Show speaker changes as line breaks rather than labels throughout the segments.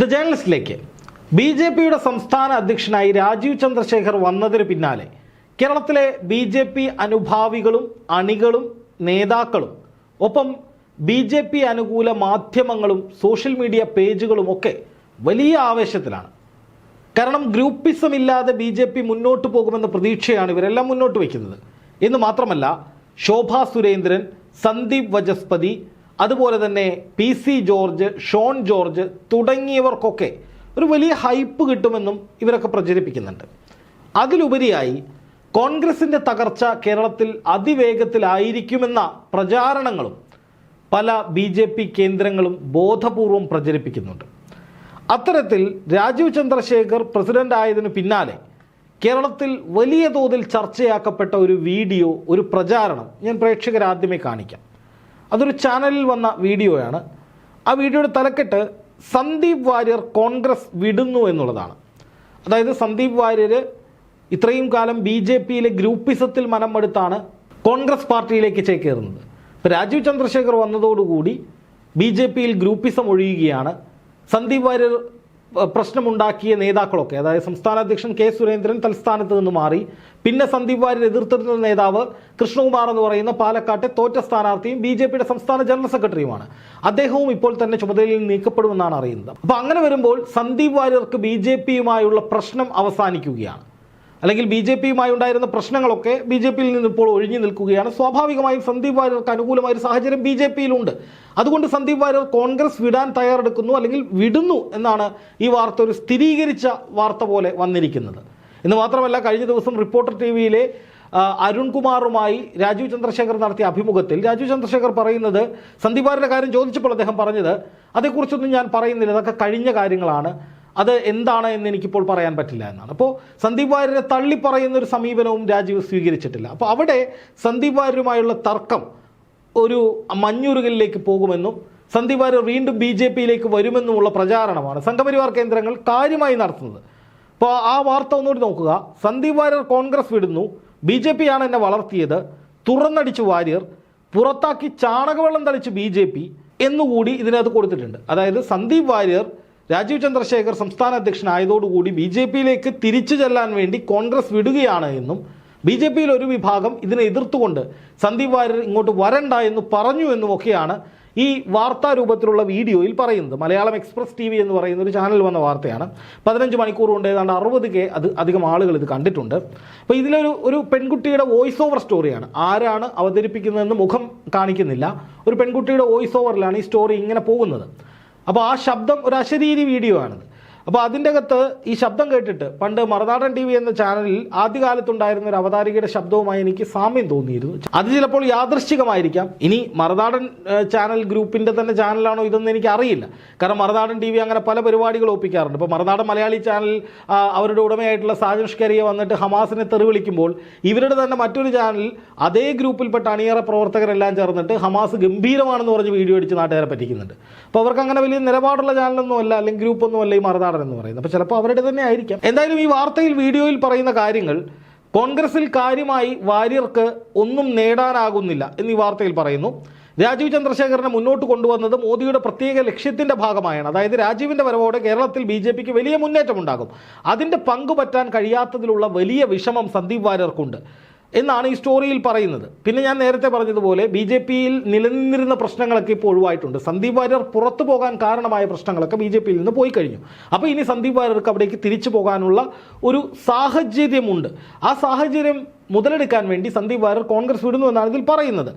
The ജേണലിസ്റ്റിലേക്ക്. B J പിയുടെ സംസ്ഥാന അധ്യക്ഷനായി രാജീവ് ചന്ദ്രശേഖർ വന്നതിന് പിന്നാലെ കേരളത്തിലെ ബി ജെ പി അനുഭാവികളും അണികളും നേതാക്കളും ഒപ്പം ബി ജെ പി അനുകൂല മാധ്യമങ്ങളും സോഷ്യൽ മീഡിയ പേജുകളും ഒക്കെ വലിയ ആവേശത്തിലാണ്. കാരണം ഗ്രൂപ്പിസം ഇല്ലാതെ ബി ജെ പി മുന്നോട്ട് പോകുമെന്ന പ്രതീക്ഷയാണ് ഇവരെല്ലാം മുന്നോട്ട് വയ്ക്കുന്നത്. എന്ന് മാത്രമല്ല ശോഭാ സുരേന്ദ്രൻ സന്ദീപ് വജസ്പതി അതുപോലെ തന്നെ പി സി ജോർജ് ഷോൺ ജോർജ് തുടങ്ങിയവർക്കൊക്കെ ഒരു വലിയ ഹൈപ്പ് കിട്ടുമെന്നും ഇവരൊക്കെ പ്രചരിപ്പിക്കുന്നുണ്ട്. അതിലുപരിയായി കോൺഗ്രസിന്റെ തകർച്ച കേരളത്തിൽ അതിവേഗത്തിലായിരിക്കുമെന്ന പ്രചാരണങ്ങളും പല ബി ജെ പി കേന്ദ്രങ്ങളും ബോധപൂർവം പ്രചരിപ്പിക്കുന്നുണ്ട്. അത്തരത്തിൽ രാജീവ് ചന്ദ്രശേഖർ പ്രസിഡന്റ് ആയതിനു പിന്നാലെ കേരളത്തിൽ വലിയ തോതിൽ ചർച്ചയാക്കപ്പെട്ട ഒരു വീഡിയോ ഒരു പ്രചാരണം ഞാൻ പ്രേക്ഷകരാദ്യമേ കാണിക്കാം. അതൊരു ചാനലിൽ വന്ന വീഡിയോയാണ്. ആ വീഡിയോയുടെ തലക്കെട്ട് സന്ദീപ് വാര്യർ കോൺഗ്രസ് വിടുന്നു എന്നുള്ളതാണ്. അതായത് സന്ദീപ് വാര്യർ ഇത്രയും കാലം ബി ജെ പിയിലെ ഗ്രൂപ്പിസത്തിൽ മനം മടുത്താണ് കോൺഗ്രസ് പാർട്ടിയിലേക്ക് ചേക്കേറുന്നത്. ഇപ്പോൾ രാജീവ് ചന്ദ്രശേഖർ വന്നതോടുകൂടി ബി ജെ പിയിൽ ഗ്രൂപ്പിസം ഒഴിയുകയാണ്. സന്ദീപ് വാര്യർ പ്രശ്നമുണ്ടാക്കിയ നേതാക്കളൊക്കെ അതായത് സംസ്ഥാന അധ്യക്ഷൻ കെ സുരേന്ദ്രൻ തൽസ്ഥാനത്ത് നിന്ന് മാറി പിന്നെ സന്ദീപ് വാര്യർ എതിർത്തിരുന്ന നേതാവ് കൃഷ്ണകുമാർ എന്ന് പറയുന്ന പാലക്കാട്ടെ തോറ്റ സ്ഥാനാർത്ഥിയും ബി സംസ്ഥാന ജനറൽ സെക്രട്ടറിയുമാണ്. അദ്ദേഹവും ഇപ്പോൾ തന്നെ ചുമതലയിൽ നീക്കപ്പെടുമെന്നാണ് അറിയുന്നത്. അപ്പോൾ അങ്ങനെ വരുമ്പോൾ സന്ദീപ് വാര്യർക്ക് ബി പ്രശ്നം അവസാനിക്കുകയാണ്. അല്ലെങ്കിൽ ബി ജെ പിയുമായി ഉണ്ടായിരുന്ന പ്രശ്നങ്ങളൊക്കെ ബി ജെ പിയിൽ നിന്ന് ഇപ്പോൾ ഒഴിഞ്ഞു നിൽക്കുകയാണ്. സ്വാഭാവികമായും സന്ദീപ് വാര്യർക്ക് അനുകൂലമായ ഒരു സാഹചര്യം ബി ജെ പിയിലുണ്ട്. അതുകൊണ്ട് സന്ദീപ് വാര്യർ കോൺഗ്രസ് വിടാൻ തയ്യാറെടുക്കുന്നു അല്ലെങ്കിൽ വിടുന്നു എന്നാണ് ഈ വാർത്ത ഒരു സ്ഥിരീകരിച്ച വാർത്ത പോലെ വന്നിരിക്കുന്നത്. എന്ന് മാത്രമല്ല കഴിഞ്ഞ ദിവസം റിപ്പോർട്ടർ ടി വിയിലെ അരുൺകുമാറുമായി രാജീവ് ചന്ദ്രശേഖർ നടത്തിയ അഭിമുഖത്തിൽ രാജീവ് ചന്ദ്രശേഖർ പറയുന്നത് സന്ദീപ് വാര്യരുടെ കാര്യം ചോദിച്ചപ്പോൾ അദ്ദേഹം പറഞ്ഞത് അതേക്കുറിച്ചൊന്നും ഞാൻ പറയുന്നില്ല. അതൊക്കെ കഴിഞ്ഞ കാര്യങ്ങളാണ്. അത് എന്താണ് എന്ന് എനിക്കിപ്പോൾ പറയാൻ പറ്റില്ല എന്നാണ്. അപ്പോൾ സന്ദീപ് വാര്യരെ തള്ളി പറയുന്ന ഒരു സമീപനവും രാജീവ് സ്വീകരിച്ചിട്ടില്ല. അപ്പോൾ അവിടെ സന്ദീപ് വാര്യരുമായുള്ള തർക്കം ഒരു മഞ്ഞുരുകലിലേക്ക് പോകുമെന്നും സന്ദീപ് വാര്യർ വീണ്ടും ബി ജെ പിയിലേക്ക് വരുമെന്നുമുള്ള പ്രചാരണമാണ് സംഘപരിവാർ കേന്ദ്രങ്ങൾ കാര്യമായി നടത്തുന്നത്. അപ്പോൾ ആ വാർത്ത ഒന്നുകൂടി നോക്കുക. സന്ദീപ് വാര്യർ കോൺഗ്രസ് വിടുന്നു ബി ജെ പി ആണ് എന്നെ വളർത്തിയത് തുറന്നടിച്ച് വാര്യർ പുറത്താക്കി ചാണകവെള്ളം തളിച്ച് ബി ജെ പി എന്നുകൂടി ഇതിനകത്ത് കൊടുത്തിട്ടുണ്ട്. അതായത് സന്ദീപ് വാര്യർ രാജീവ് ചന്ദ്രശേഖർ സംസ്ഥാന അധ്യക്ഷനായതോടുകൂടി ബി ജെ പിയിലേക്ക് തിരിച്ചു ചെല്ലാൻ വേണ്ടി കോൺഗ്രസ് വിടുകയാണ് എന്നും ബി ജെ പിയിൽ ഒരു വിഭാഗം ഇതിനെ എതിർത്തുകൊണ്ട് സന്ദീപ് വാര്യർ ഇങ്ങോട്ട് വരണ്ട എന്ന് പറഞ്ഞു എന്നുമൊക്കെയാണ് ഈ വാർത്താ രൂപത്തിലുള്ള വീഡിയോയിൽ പറയുന്നത്. മലയാളം എക്സ്പ്രസ് ടി വി എന്ന് പറയുന്ന ഒരു ചാനൽ വന്ന വാർത്തയാണ്. പതിനഞ്ച് മണിക്കൂർ കൊണ്ട് ഏതാണ്ട് അറുപത് കെ അത് അധികം ആളുകൾ ഇത് കണ്ടിട്ടുണ്ട്. അപ്പോൾ ഇതിലൊരു ഒരു പെൺകുട്ടിയുടെ വോയിസ് ഓവർ സ്റ്റോറിയാണ് ആരാണ് അവതരിപ്പിക്കുന്നതെന്ന് മുഖം കാണിക്കുന്നില്ല. ഒരു പെൺകുട്ടിയുടെ വോയിസ് ഓവറിലാണ് ഈ സ്റ്റോറി ഇങ്ങനെ പോകുന്നത്. അപ്പോൾ ആ ശബ്ദം ഒരു അശരീരി വീഡിയോ ആണിത്. അപ്പോൾ അതിന്റെ അകത്ത് ഈ ശബ്ദം കേട്ടിട്ട് പണ്ട് മറുനാടൻ ടി വി എന്ന ചാനലിൽ ആദ്യകാലത്തുണ്ടായിരുന്ന ഒരു അവതാരികയുടെ ശബ്ദവുമായി എനിക്ക് സാമ്യം തോന്നിയിരുന്നു. അത് ചിലപ്പോൾ യാദൃശ്ചികമായിരിക്കാം. ഇനി മറുനാടൻ ചാനൽ ഗ്രൂപ്പിന്റെ തന്നെ ചാനലാണോ ഇതെന്ന് എനിക്ക് അറിയില്ല. കാരണം മറുനാടൻ ടി വി അങ്ങനെ പല പരിപാടികൾ ഒപ്പിക്കാറുണ്ട്. ഇപ്പോൾ മറുനാടൻ മലയാളി ചാനൽ അവരുടെ ഉടമയായിട്ടുള്ള സാജൻ വന്നിട്ട് ഹമാസിനെ തെറി വിളിക്കുമ്പോൾ ഇവരുടെ തന്നെ മറ്റൊരു ചാനൽ അതേ ഗ്രൂപ്പിൽപ്പെട്ട അണിയറ പ്രവർത്തകരെല്ലാം ചേർന്നിട്ട് ഹമാസ് ഗംഭീരമാണെന്ന് പറഞ്ഞ് വീഡിയോ അടിച്ച് നാട്ടുകാരെ പറ്റിക്കുന്നുണ്ട്. അപ്പോൾ അവർക്ക് അങ്ങനെ വലിയ നിലപാടുള്ള ചാനലൊന്നുമല്ല അല്ലെങ്കിൽ ഗ്രൂപ്പൊന്നുമല്ല ഈ മറുനാടൻ എന്ന് പറയുന്നത്. അപ്പോൾ ചിലപ്പോൾ അവരുടെ തന്നെ ആയിരിക്കാം. എന്തായാലും ഈ വാർത്തയിൽ വീഡിയോയിൽ പറയുന്ന കാര്യങ്ങൾ കോൺഗ്രസിൽ കാര്യമായി വാര്യർക്ക് ഒന്നും നേടാനാകുന്നില്ല എന്ന് വാർത്തയിൽ പറയുന്നു. രാജീവ് ചന്ദ്രശേഖരനെ മുന്നോട്ട് കൊണ്ടുവന്നത് മോദിയുടെ പ്രത്യേക ലക്ഷ്യത്തിന്റെ ഭാഗമായാണ്. അതായത് രാജീവിന്റെ വരവോടെ കേരളത്തിൽ ബി ജെ പിക്ക് വലിയ മുന്നേറ്റമുണ്ടാകും. അതിന്റെ പങ്കുപറ്റാൻ കഴിയാത്തതിലുള്ള വലിയ വിഷമം സന്ദീപ് വാര്യർക്കുണ്ട്. എന്നാണ് ഈ സ്റ്റോറിയിൽ പറയുന്നത്. പിന്നെ ഞാൻ നേരത്തെ പറഞ്ഞതുപോലെ ബി ജെ പിയിൽ നിലനിന്നിരുന്ന പ്രശ്നങ്ങളൊക്കെ ഇപ്പോൾ ഒഴിവായിട്ടുണ്ട്. സന്ദീപ് വാര്യർ പുറത്തു പോകാൻ കാരണമായ പ്രശ്നങ്ങളൊക്കെ ബി ജെ പിയിൽ നിന്ന് പോയി കഴിഞ്ഞു. അപ്പോൾ ഇനി സന്ദീപ് വാര്യർക്ക് അവിടേക്ക് തിരിച്ചു പോകാനുള്ള ഒരു സാഹചര്യമുണ്ട്. ആ സാഹചര്യം മുതലെടുക്കാൻ വേണ്ടി സന്ദീപ് വാര്യർ കോൺഗ്രസ് വിടുന്നു എന്നാണ് ഇതിൽ പറയുന്നത്.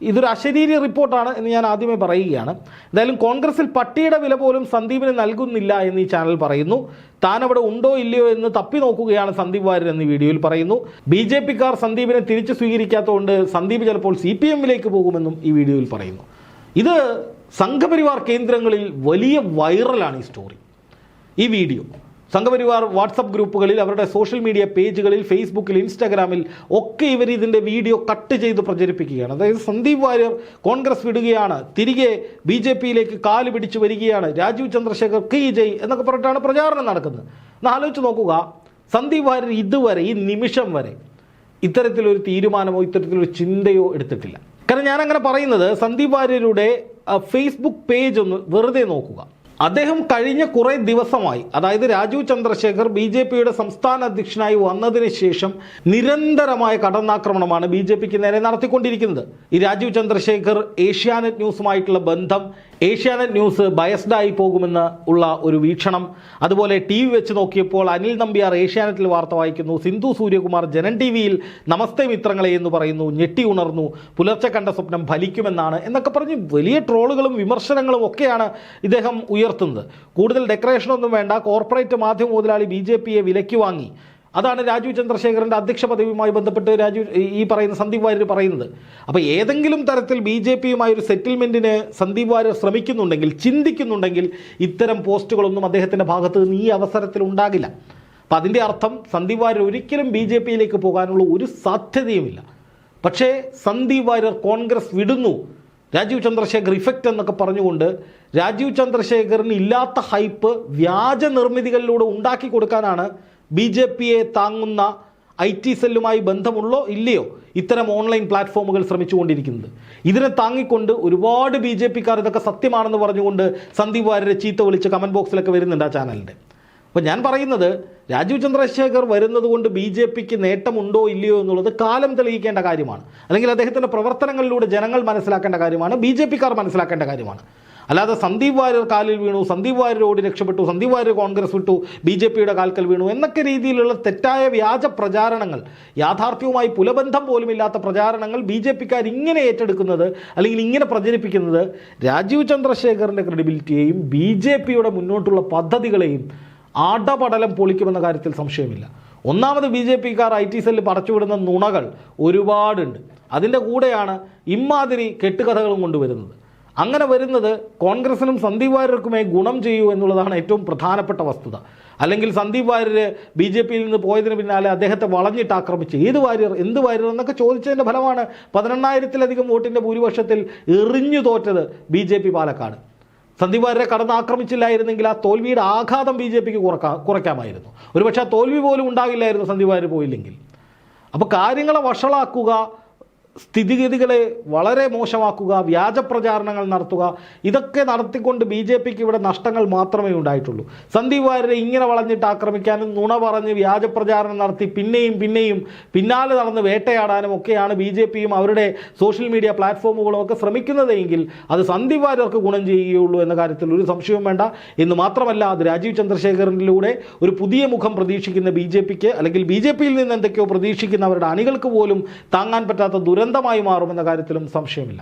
ഇതൊരു അശരീരി റിപ്പോർട്ടാണ് എന്ന് ഞാൻ ആദ്യമേ പറയുകയാണ്. എന്തായാലും കോൺഗ്രസിൽ പട്ടിയുടെ വില പോലും സന്ദീപിന് നൽകുന്നില്ല എന്ന് ഈ ചാനൽ പറയുന്നു. താൻ അവിടെ ഉണ്ടോ ഇല്ലയോ എന്ന് തപ്പി നോക്കുകയാണ് സന്ദീപ് വാര്യർ എന്ന് വീഡിയോയിൽ പറയുന്നു. ബി ജെ പിക്കാർ സന്ദീപിനെ തിരിച്ചു സ്വീകരിക്കാത്തതുകൊണ്ട് സന്ദീപ് ചിലപ്പോൾ സി പി എമ്മിലേക്ക് പോകുമെന്നും ഈ വീഡിയോയിൽ പറയുന്നു. ഇത് സംഘപരിവാർ കേന്ദ്രങ്ങളിൽ വലിയ വൈറലാണ് ഈ സ്റ്റോറി ഈ വീഡിയോ. സംഘപരിവാർ വാട്സപ്പ് ഗ്രൂപ്പുകളിൽ അവരുടെ സോഷ്യൽ മീഡിയ പേജുകളിൽ ഫേസ്ബുക്കിൽ ഇൻസ്റ്റാഗ്രാമിൽ ഒക്കെ ഇവർ ഇതിന്റെ വീഡിയോ കട്ട് ചെയ്ത് പ്രചരിപ്പിക്കുകയാണ്. അതായത് സന്ദീപ് വാര്യർ കോൺഗ്രസ് വിടുകയാണ്. തിരികെ ബി ജെ പിയിലേക്ക് കാൽ പിടിച്ച് വരികയാണ്. രാജീവ് ചന്ദ്രശേഖർ കി ജയ് എന്നൊക്കെ പറഞ്ഞിട്ടാണ് പ്രചാരണം നടക്കുന്നത്. ഒന്ന് ആലോചിച്ച് നോക്കുക. സന്ദീപ് വാര്യർ ഇതുവരെ ഈ നിമിഷം വരെ ഇത്തരത്തിലൊരു തീരുമാനമോ ഇത്തരത്തിലൊരു ചിന്തയോ എടുത്തിട്ടില്ല. കാരണം ഞാനങ്ങനെ പറയുന്നത് സന്ദീപ് വാര്യരുടെ ഫേസ്ബുക്ക് പേജ് ഒന്ന് വെറുതെ നോക്കുക. അദ്ദേഹം കഴിഞ്ഞ കുറേ ദിവസമായി അതായത് രാജീവ് ചന്ദ്രശേഖർ ബി ജെ പിയുടെ സംസ്ഥാന അധ്യക്ഷനായി വന്നതിന് ശേഷം നിരന്തരമായ കടന്നാക്രമണമാണ് ബി ജെ പിക്ക് നേരെ നടത്തിക്കൊണ്ടിരിക്കുന്നത്. ഈ രാജീവ് ചന്ദ്രശേഖർ ഏഷ്യാനെറ്റ് ന്യൂസുമായിട്ടുള്ള ബന്ധം ഏഷ്യാനെറ്റ് ന്യൂസ് ബയസ്ഡായി പോകുമെന്ന് ഉള്ള ഒരു വീക്ഷണം. അതുപോലെ ടി വി വെച്ച് നോക്കിയപ്പോൾ അനിൽ നമ്പ്യാർ ഏഷ്യാനെറ്റിൽ വാർത്ത വായിക്കുന്നു സിന്ധു സൂര്യകുമാർ ജനൻ ടി വിയിൽ നമസ്തേ മിത്രങ്ങളെ എന്ന് പറയുന്നു ഞെട്ടി ഉണർന്നു പുലർച്ചെ കണ്ട സ്വപ്നം ഫലിക്കുമെന്നാണ് എന്നൊക്കെ പറഞ്ഞ് വലിയ ട്രോളുകളും വിമർശനങ്ങളും ഒക്കെയാണ് ഇദ്ദേഹം ഉയർത്തുന്നത്. കൂടുതൽ ഡെക്കറേഷനൊന്നും വേണ്ട. കോർപ്പറേറ്റ് മാധ്യമ മുതലാളി ബി ജെ പിയെ വിലയ്ക്ക് വാങ്ങി. അതാണ് രാജീവ് ചന്ദ്രശേഖരന്റെ അധ്യക്ഷ പദവിയുമായി ബന്ധപ്പെട്ട് രാജീവ് ഈ പറയുന്ന സന്ദീപ് വാര്യർ പറയുന്നത്. അപ്പോൾ ഏതെങ്കിലും തരത്തിൽ ബി ജെ പിയുമായി ഒരു സെറ്റിൽമെന്റിന് സന്ദീപ് വാര്യർ ശ്രമിക്കുന്നുണ്ടെങ്കിൽ ചിന്തിക്കുന്നുണ്ടെങ്കിൽ ഇത്തരം പോസ്റ്റുകളൊന്നും അദ്ദേഹത്തിന്റെ ഭാഗത്ത് നിന്ന് ഈ അവസരത്തിൽ ഉണ്ടാകില്ല. അപ്പം അതിന്റെ അർത്ഥം സന്ദീപ് വാര്യർ ഒരിക്കലും ബി ജെ പിയിലേക്ക് പോകാനുള്ള ഒരു സാധ്യതയുമില്ല. പക്ഷേ സന്ദീപ് വാര്യർ കോൺഗ്രസ് വിടുന്നു. രാജീവ് ചന്ദ്രശേഖർ ഇഫക്റ്റ് എന്നൊക്കെ പറഞ്ഞുകൊണ്ട് രാജീവ് ചന്ദ്രശേഖറിന് ഇല്ലാത്ത ഹൈപ്പ് വ്യാജ നിർമ്മിതികളിലൂടെ ഉണ്ടാക്കി കൊടുക്കാനാണ് ബി ജെ പിയെ താങ്ങുന്ന ഐ ടി സെല്ലുമായി ബന്ധമുള്ളോ ഇല്ലയോ ഇത്തരം ഓൺലൈൻ പ്ലാറ്റ്ഫോമുകൾ ശ്രമിച്ചുകൊണ്ടിരിക്കുന്നത്. ഇതിനെ താങ്ങിക്കൊണ്ട് ഒരുപാട് ബി ജെ പിക്കാർ ഇതൊക്കെ സത്യമാണെന്ന് പറഞ്ഞുകൊണ്ട് സന്ദീപ് വാര്യരെ ചീത്ത വിളിച്ച് കമന്റ് ബോക്സിലൊക്കെ വരുന്നുണ്ട് ആ ചാനലിന്റെ അപ്പോൾ ഞാൻ പറയുന്നത് രാജീവ് ചന്ദ്രശേഖർ വരുന്നത് കൊണ്ട് ബി ജെ പിക്ക് നേട്ടമുണ്ടോ ഇല്ലയോ എന്നുള്ളത് കാലം തെളിയിക്കേണ്ട കാര്യമാണ്. അല്ലെങ്കിൽ അദ്ദേഹത്തിന്റെ പ്രവർത്തനങ്ങളിലൂടെ ജനങ്ങൾ മനസ്സിലാക്കേണ്ട കാര്യമാണ് ബി ജെ പിക്കാർ മനസ്സിലാക്കേണ്ട കാര്യമാണ്. അല്ലാതെ സന്ദീപ് വാര്യർ കാലിൽ വീണു സന്ദീപ് വാര്യർ ഓടി രക്ഷപ്പെട്ടു സന്ദീപ് വാര്യർ കോൺഗ്രസ് വിട്ടു ബി ജെ പിയുടെ കാൽക്കൽ വീണു എന്നൊക്കെ രീതിയിലുള്ള തെറ്റായ വ്യാജ പ്രചാരണങ്ങൾ യാഥാർത്ഥ്യവുമായി പുലബന്ധം പോലുമില്ലാത്ത പ്രചാരണങ്ങൾ ബി ജെ പിക്കാർ ഇങ്ങനെ ഏറ്റെടുക്കുന്നത് അല്ലെങ്കിൽ ഇങ്ങനെ പ്രചരിപ്പിക്കുന്നത് രാജീവ് ചന്ദ്രശേഖറിന്റെ ക്രെഡിബിലിറ്റിയെയും ബി ജെ പിയുടെ മുന്നോട്ടുള്ള പദ്ധതികളെയും ആടപടലം പൊളിക്കുമെന്ന കാര്യത്തിൽ സംശയമില്ല. ഒന്നാമത് ബി ജെ പിക്കാർ ഐ ടി സെല്ലിൽ പടച്ചുവിടുന്ന നുണകൾ ഒരുപാടുണ്ട്. അതിന്റെ കൂടെയാണ് ഇമാതിരി കെട്ടുകഥകളും കൊണ്ടുവരുന്നത്. അങ്ങനെ വരുന്നത് കോൺഗ്രസിനും സന്ദീപ് വാര്യർക്കുമേ ഗുണം ചെയ്യൂ എന്നുള്ളതാണ് ഏറ്റവും പ്രധാനപ്പെട്ട വസ്തുത. അല്ലെങ്കിൽ സന്ദീപ് വാര്യർ ബി ജെ പിയിൽ നിന്ന് പോയതിന് പിന്നാലെ അദ്ദേഹത്തെ വളഞ്ഞിട്ട് ആക്രമിച്ച് ഏത് വാര്യർ എന്ത് വാര്യർ എന്നൊക്കെ ചോദിച്ചതിന്റെ ഫലമാണ് പതിനെണ്ണായിരത്തിലധികം വോട്ടിന്റെ ഭൂരിപക്ഷത്തിൽ എറിഞ്ഞു തോറ്റത് ബി പാലക്കാട്. സന്ദീപ് കടന്ന് ആക്രമിച്ചില്ലായിരുന്നെങ്കിൽ ആ തോൽവിയുടെ ആഘാതം ബി ജെ പിക്ക് കുറക്കാം കുറയ്ക്കാമായിരുന്നു. ഒരുപക്ഷെ ആ തോൽവി പോലും ഉണ്ടാകില്ലായിരുന്നു സന്ദീപ് പോയില്ലെങ്കിൽ. അപ്പോൾ കാര്യങ്ങളെ വഷളാക്കുക സ്ഥിതിഗതികളെ വളരെ മോശമാക്കുക വ്യാജ പ്രചാരണങ്ങൾ നടത്തുക ഇതൊക്കെ നടത്തിക്കൊണ്ട് ബി ജെ പിക്ക് ഇവിടെ നഷ്ടങ്ങൾ മാത്രമേ ഉണ്ടായിട്ടുള്ളൂ. സന്ദീപ് വാര്യരെ ഇങ്ങനെ വളഞ്ഞിട്ട് ആക്രമിക്കാനും നുണ പറഞ്ഞ് വ്യാജ പ്രചാരണം നടത്തി പിന്നെയും പിന്നെയും പിന്നാലെ നടന്ന് വേട്ടയാടാനും ഒക്കെയാണ് ബി ജെ പിയും അവരുടെ സോഷ്യൽ മീഡിയ പ്ലാറ്റ്ഫോമുകളും ഒക്കെ ശ്രമിക്കുന്നതെങ്കിൽ അത് സന്ദീപ് വാര്യർക്ക് ഗുണം ചെയ്യുകയുള്ളൂ എന്ന കാര്യത്തിൽ ഒരു സംശയവും വേണ്ട. എന്ന് മാത്രമല്ല അത് രാജീവ് ചന്ദ്രശേഖരനിലൂടെ ഒരു പുതിയ മുഖം പ്രതീക്ഷിക്കുന്ന ബി ജെ പിക്ക് അല്ലെങ്കിൽ ബി ജെ പിയിൽ നിന്ന് എന്തൊക്കെയോ പ്രതീക്ഷിക്കുന്ന അവരുടെ അണികൾക്ക് പോലും താങ്ങാൻ പറ്റാത്ത ദുരന്തമായി മാറുമെന്ന കാര്യത്തിലും സംശയമില്ല.